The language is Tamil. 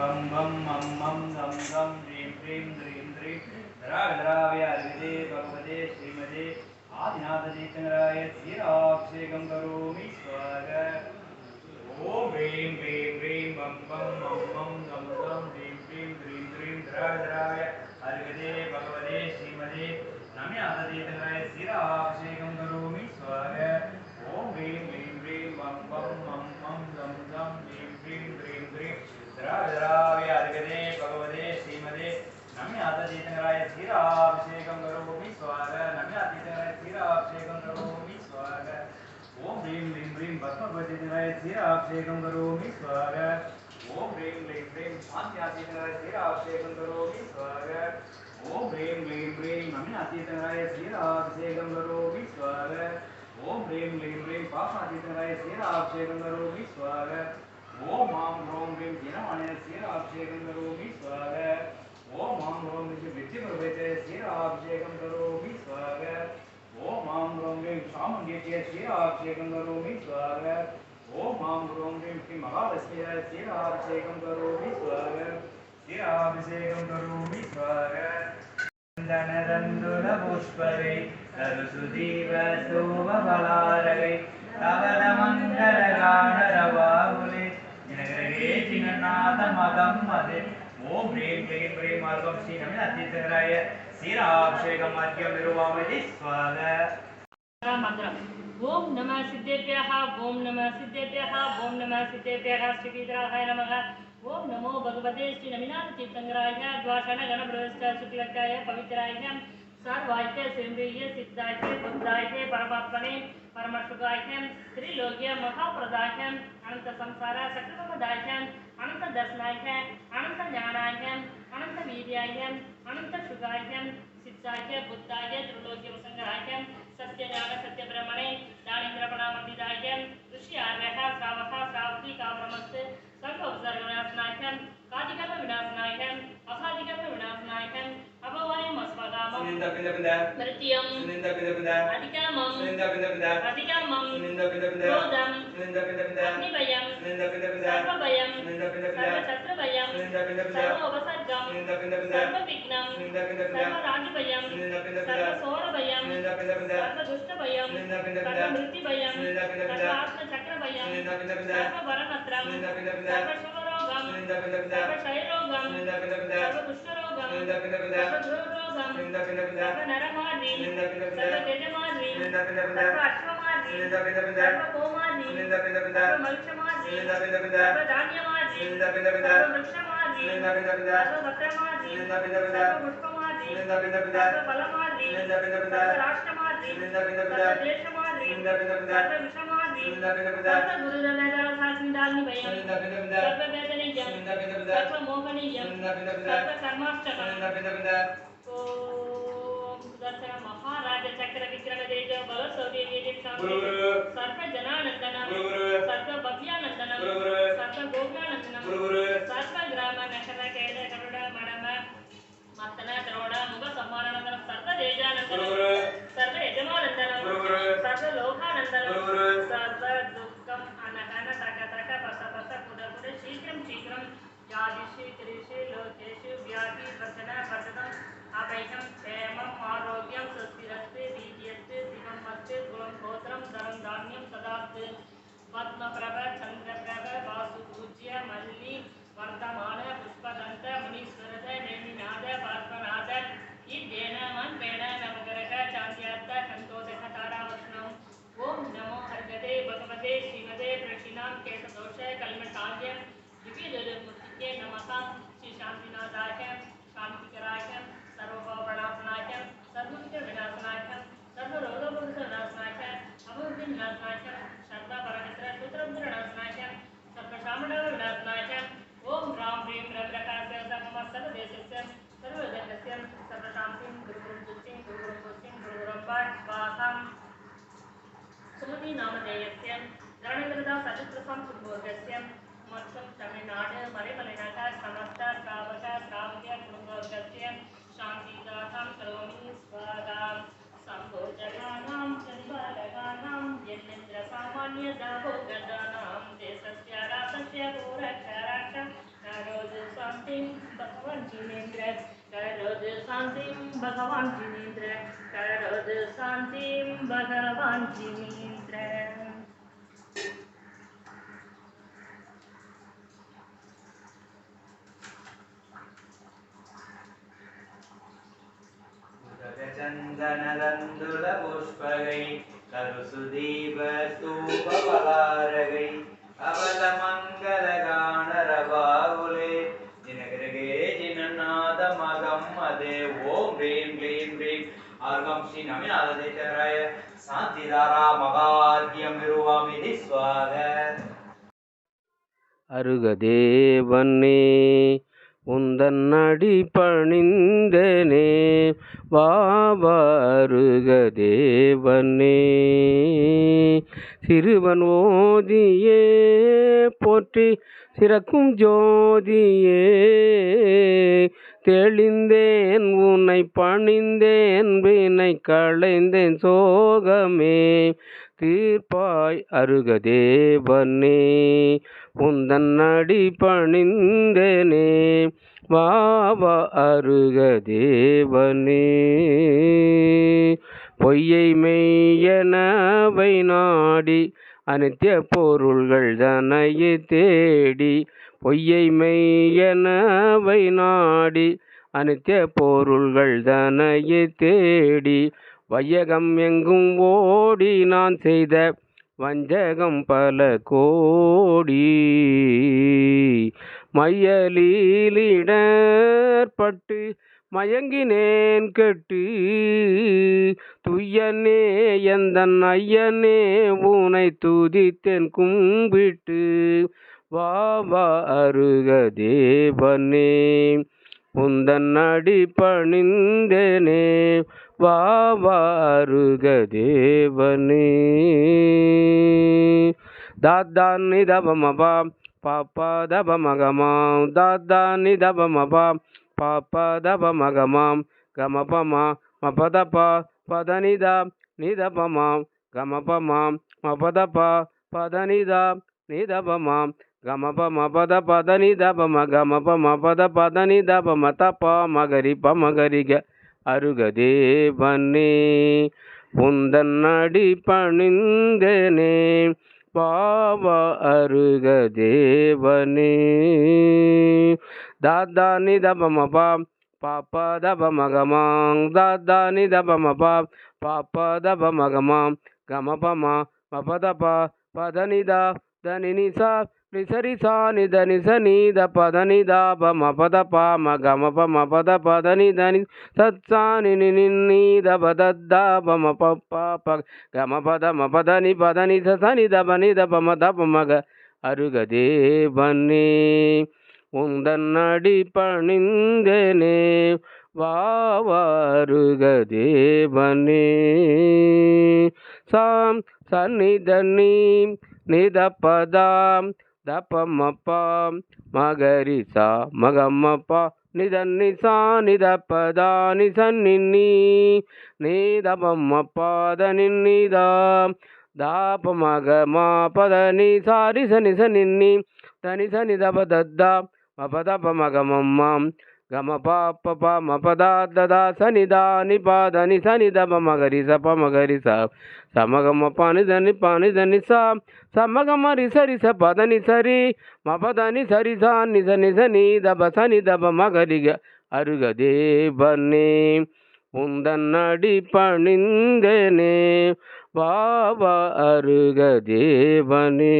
बम बम मम मम गम गम ह्रीं ह्रीं ह्रीं ह्रीं धराधरावय हृदे भगवते श्रीमदे आदिनाथचैतन्यराय क्षीराभिषेकं करोमि स्वाग ॐ ह्रीं ह्रीं ह्रीं बम बम मम मम गम गम ह्रीं ह्रीं ह्रीं ह्रीं धराधरावय हृदे भगवते श्रीमदे नम्याथचैतन्यराय क्षीराभिषेकं क्षीराभिषेकं करोमि स्वाग नम्यातीर्थङ्कराय क्षीराभिषेकं स्वाग ओम ह्रीं ह्रीं ह्रीं भस्मपतिनाय क्षीराभिषेकं स्वाग ओम ह्रीं ह्रीं ह्रीं शान्त्यातीतनाय क्षीराभिषेकं स्वाग ओम ह्रीं ह्रीं ह्रीं नम्यातीतनाय क्षीराभिषेकं स्वाग ओम ह्रीं ह्रीं ह्रीं पापातीतनाय क्षीराभिषेकं स्वाग ओम माँ ह्रों ह्रीं दिनमानय क्षीराभिषेकं स्वाग ओम आं ह्लौं विद्युप्रभृते क्षीराभिषेकं करोमि स्वागत ॐ आं ह्लौं ह्रीं क्षामुण्डित्य क्षीराभिषेकं करोमि स्वागत ॐ आं ह्लौं ह्रीं श्री महालक्ष्म्याय करोमि स्वागत क्षीराभिषेकं करोमि स्वागत चन्दनदन्दुलपुष्पवे सरसुदीव सोमफलारवे कवलमङ्गलगाणरवाहुले जनगृहे चिन्नाथमदं मदे। ॐ ह्रीं क्लीं ह्रीं मार्गं श्रीनमिनाथीसहराय क्षीराभिषेकं माध्यं निरुवामयति स्वाहा। मन्त्रम् ॐ नमः सिद्धेभ्यः ॐ नमः सिद्धेभ्यः ॐ नमः सिद्धेभ्यः श्रीपीतराय नमः। ॐ नमो भगवते श्रीनमिनाथतीर्थङ्कराय द्वाषणगणप्रवेश्च शुक्लकाय पवित्राय सर्वायते सिंहय सिद्धायते बुद्धायते परमात्मने परमशुगायते त्रिलोक्य महाप्रदायते अनंत संसार सकृतमदायते अनंत दर्शनायते अनंत ஞானாயம் अनंत வீரியாயம் अनंत சுகாயம் சித்தாகிய புத்தாகிய त्रिलोक्य முசங்கராகியம் सत्य ज्ञान सत्य ब्रह्मणे दानिन्द्र प्रणामन्दिताय ऋषि आर्यः श्रावः श्रावति काब्रह्मस् सर्व उपसर्गविनाशनाख्यं कादिकर्म विनाशनाख्यम् असादिकर्म विनाशनाख्यम् సునింద పింద పింద మృత్యం సునింద పింద పింద అధికామం సునింద పింద పింద అధికామం సునింద పింద పింద క్రోధం సునింద పింద పింద అగ్నిభయం సునింద పింద పింద సర్వభయం సునింద పింద పింద సర్వశత్రుభయం సునింద పింద పింద సర్వోపసర్గం సునింద పింద పింద సర్వవిఘ్నం సునింద పింద పింద సర్వరాజభయం సునింద పింద పింద సర్వసోరభయం సునింద పింద పింద సర్వదుష్టభయం సునింద పింద పింద సర్వమృత్యుభయం సునింద పింద పింద సర్వాత్మచక్రభయం रोगम सर्व क्षय रोगम सर्व कुष्ठ रोगम सर्व ध्रुव रोगम सर्व नरमादि सर्व गजमादि सर्व अश्वमादि सर्व गोमादि सर्व मलक्षमादि सर्व धान्यमादि सर्व वृक्षमादि सर्व वक्रमादि सर्व पुष्पमादि सर्व फलमादि सर्व राष्ट्रमादि सर्व देशमादि సర్వగురురమేధాసాచిందాన్ని భయం సర్వవేదనీయం సర్వమోహనీయం సర్వకర్మాష్టకం ఓం సుదర్శన మహారాజ చక్ర విక్రమ తేజ బల శౌర్య సర్వ జనానందనం సర్వ భవ్యానందనం సర్వ గోకులానందనం సర్వ గ్రామ నగర కేడ కరుడ మడమ సర్వ యజమానందనం సకలోకానందరం సర్వ దుఃఖం అనగన తక తక పస పస పుడ పుడ శీఘ్రం శీఘ్రం జాదిషి త్రిషి లోకేషు వ్యాధి వర్ధన వర్ధనం అభయం క్షేమం ఆరోగ్యం స్వస్తిరస్తి బీజస్తి దివం మస్తి గుణం గోత్రం ధనం ధాన్యం సదాస్తి పద్మప్రభ చంద్రప్రభ వాసు పూజ్య మల్లి వర్ధమాన పుష్పదంత మునీశ్వరద नमस्कार श्री शांति नाथाख्यम शांति कराख्यम सर्वभाव प्रणाशनाख्यम सर्वमित्र विनाशनाख्यम सर्वरोगपुरुष श्रद्धा परमित्र सूत्रमित्र ओम राम ह्रीं रविरकास्य मम सर्वदेशस्य सर्वजनस्य सर्वशान्तिं गुरुगुरुं तुच्छिं गुरुगुरुं तुच्छिं गुरुगुरुं वासां सुमतिनामधेयस्य धरणिकृता सचित्रसं மற்றும் தமிழ்நாடு மறைமலைநாட்ட சமஸ்த ஸ்ராவக ஸ்ராவக குடும்போர்கஸ்ய சாந்திதாகம் கரோமி ஸ்வாகாம் சம்போஜகானாம் ஜன்பாலகானாம் யன்னிந்திர சாமான்ய தாபோ கதானாம் தேசஸ்ய ராசஸ்ய பூரக்ஷராட்சம் நரோஜு சாந்திம் பகவான் ஜினேந்திர கரோது சாந்திம் பகவான் ஜினேந்திர கரோது சாந்திம் பகவான் ஜினேந்திர ಚಂದನದಂದುಳ ಪುಷ್ಪಗೈ ಕರುಸುದೀಪ ಸ್ತೂಪ ಪಲಾರಗೈ ಅವಲ ಮಂಗಲ ಗಾಣರ ಬಾಗುಲೆ ಜಿನಗರಗೆ ಜಿನನಾದ ಮಗಮ್ಮದೆ ಓಂ ಹ್ರೀಂ ಕ್ಲೀಂ ಹ್ರೀಂ ಆರ್ಗಂ ಶ್ರೀ ನಮಿನಾದ ದೇಶರಾಯ ಶಾಂತಿದಾರ ಮಗಾರ್ಗ್ಯಂ ವಿರುವಾಮಿನಿ ಸ್ವಾಗ அருகதேவனே உந்தன் அடி பணிந்தனே வாவாருக தேவனே சிறுவன் ஓதியே போற்றி சிறக்கும் ஜோதியே. தெளிந்தேன் உன்னை பணிந்தேன் வினை களைந்தேன் சோகமே. தீர்ப்பாய் அருக தேவனே உந்தன் அடி பணிந்தனே வாவா அருகதேவனே பொய்யை மெய்யனவை நாடி அனித்திய பொருள்கள் தனையை தேடி பொய்யை மெய்யனவை நாடி அனித்திய பொருள்கள் தனையை தேடி வையகம் எங்கும் ஓடி நான் செய்த வஞ்சகம் பல கோடி மையலீலிடற்பட்டு மயங்கினேன் கெட்டு. துய்யனே எந்தன் ஐயனே உனை துதித்தேன் கும்பிட்டு. வா அருக தேவனே உந்தன் அடி பணிந்தேனே வா வா அருக தேவனே தாத்தா நிதபமபா பாப்பா தபமகமாம் தாத்தா நிதபமபா பாப்பா தபமகமாம் கமபமா மபதபா பதனிதா நிதபமாம் கமபமாம் மபதபா பதனிதா நிதபமாம் గమప మపద పదని దప మగమప మపద పదని దప మత ప మగరి ప మగరిగ அருகதேவனே உந்தன் அடி பணிந்தனே பாவ அருகதேவனே. தாத்தா நிதபமபா பாப்பா தப மகமாங் தாத்தா நிதபமபா பாப்பா தப கமபமா மபதபா பதனிதா தனினிசா ரிசரிசா நித நிச நீத பத நிதா பம பத பா மக மப மபத பத நித நி சத்சா நி நி நி நீத பதத்தா பம ப பா ப கம பத ம பத நி பத நி ச ச நித ப நித பம த பமக அருகதே பன்னே உந்தன் அடி பணிந்தனே சாம் சன்னிதன்னீம் நிதப்பதாம் தப்பம்மப்பா மகரிசா மகம்மப்பா நிதன்னிசா நிதப்பதா நிசன்னின்னி நீதபம்மப்பாத நின்னிதா தாப மக மா பத நீ சாரி சனி சனின்னி தனி சனி தப தத்தா மபதப மகமம்மாம் கமபா பபா மபதா ததா சனிதா நிபா தனி சனித மகரி ச பமகரி ச சமகம பானி தனி பானி தனி சா சமகம ரிசரி ச பதனி சரி மபதனி சரி சா நிச நிச நீ தப சனி தப மகரிக அருக தேவனே உந்தன் அடி பணிந்தனே வாவா அருக தேவனே